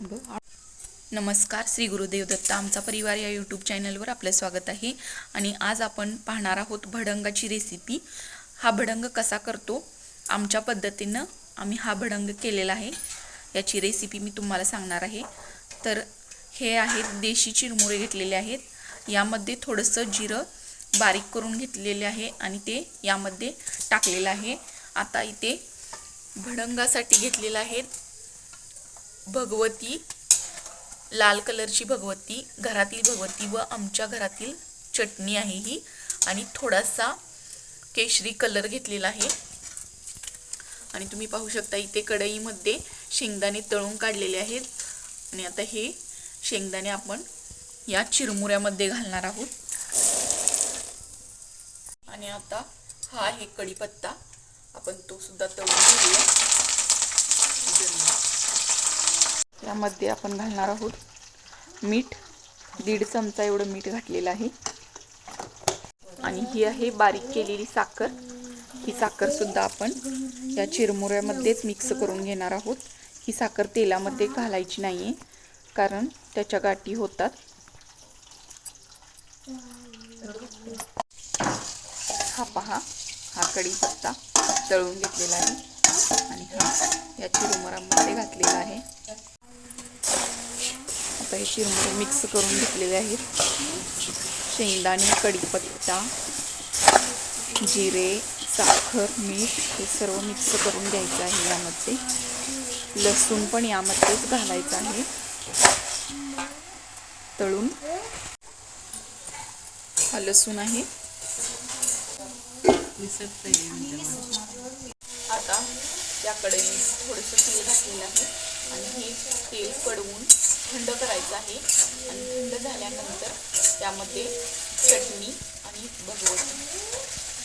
नमस्कार श्री गुरुदेव दत्त. आमचा परिवार या यूट्यूब चॅनलवर आपलं स्वागत आहे. आणि आज आपण पाहणार आहोत भडंगाची रेसिपी हा भडंग कसा करतो? आमच्या पद्धतीनं आम्ही हा भडंग केलेला आहे. याची रेसिपी मी तुम्हाला सांगणार आहे. तर हे आहेत देशी चिरमुरे घेतलेले आहेत. यामध्ये थोडंसं जिरं बारीक करून घेतलेले आहे आणि ते यामध्ये टाकलेलं आहे. आता इथे भडंगासाठी घेतलेलं आहे भगवती लाल कलरची भगवती घरातील भगवती व आमच्या घरातील चटणी आहे ही. आणि थोडासा केशरी कलर घेतलेला आहे. आणि तुम्ही पाहू शकता इथे कढईमध्ये शेंगदाणे तळून काढलेले आहेत. आणि आता हे शेंगदाणे आपण या चिरमुऱ्यामध्ये घालणार आहोत. आणि आता हा आहे कढीपत्ता. आपण तो सुद्धा तळून घेऊया. त्यामध्ये आपण घालणार आहोत मीठ. दीड चमचा एवढं मीठ घातलेलं आहे. आणि ही आहे बारीक केलेली साखर. ही साखरसुद्धा आपण या चिरमुऱ्यामध्येच मिक्स करून घेणार आहोत. ही साखर तेलामध्ये घालायची नाही आहे कारण त्याच्या गाठी होतात. हा पहा हा कढीपत्ता तळून घेतलेला आहे. आणि हा या चिरमुऱ्यामध्ये घातलेला आहे. आता हे शिरमुरे मिक्स करून घेतलेले आहेत. शेंगदाणे कढीपत्ता जिरे साखर मीठ हे सर्व मिक्स करून घ्यायचं आहे यामध्ये. लसूण पण यामध्येच घालायचं आहे. तळून हा लसूण आहे. आता त्याकडे मी थोडंसं तेल घातलेलं आहे. आणि हे तेल कडवून थंड करायचं आहे. आणि थंड झाल्यानंतर त्यामध्ये चटणी आणि भगवती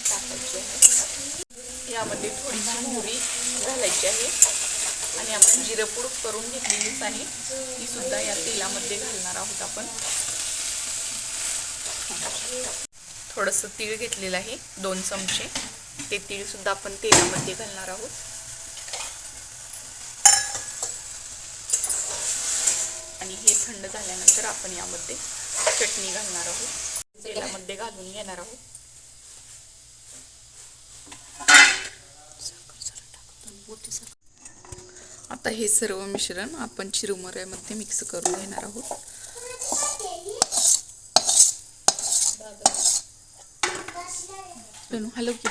टाकायची आहे. यामध्ये थोडीशी मोहरी घालायची आहे. आणि आपण जिरपूड करून घेतलेलीच आहे. ती सुद्धा या तेलामध्ये घालणार आहोत आपण. थोडंसं तीळ घेतलेलं आहे. दोन चमचे. ते तीळ सुद्धा आपण तेलामध्ये घालणार आहोत आणि हे थंड झाल्यानंतर आपण यामध्ये चटणी घालणार आहोत. तेलामध्ये घालून घेणार आहोत. आता हे सर्व मिश्रण आपण चिरुमऱ्यामध्ये मिक्स करून घेणार आहोत. हॅलो की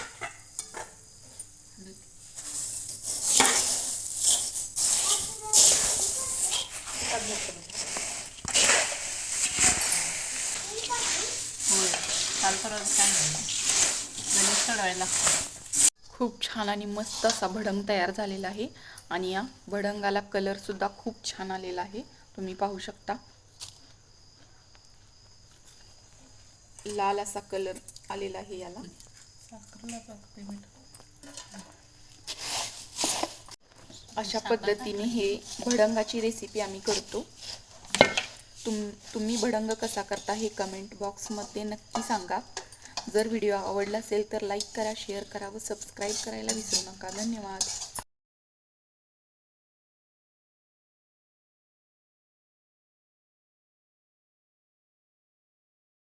खूप छान आणि मस्त असा भडंग तयार झालेला आहे. आणि या भडंगाला कलर सुद्धा खूप छान आलेला आहे. तुम्ही पाहू शकता. लाल असा कलर आलेला आहे याला. अशा पद्धतीने हे भडंगाची रेसिपी आम्ही करतो. तुम तुम्ही भडंग कसा करता हे कमेंट बॉक्समध्ये नक्की सांगा. जर व्हिडिओ आवडला असेल तर लाईक करा शेअर करा व सबस्क्राईब करायला विसरू नका. धन्यवाद.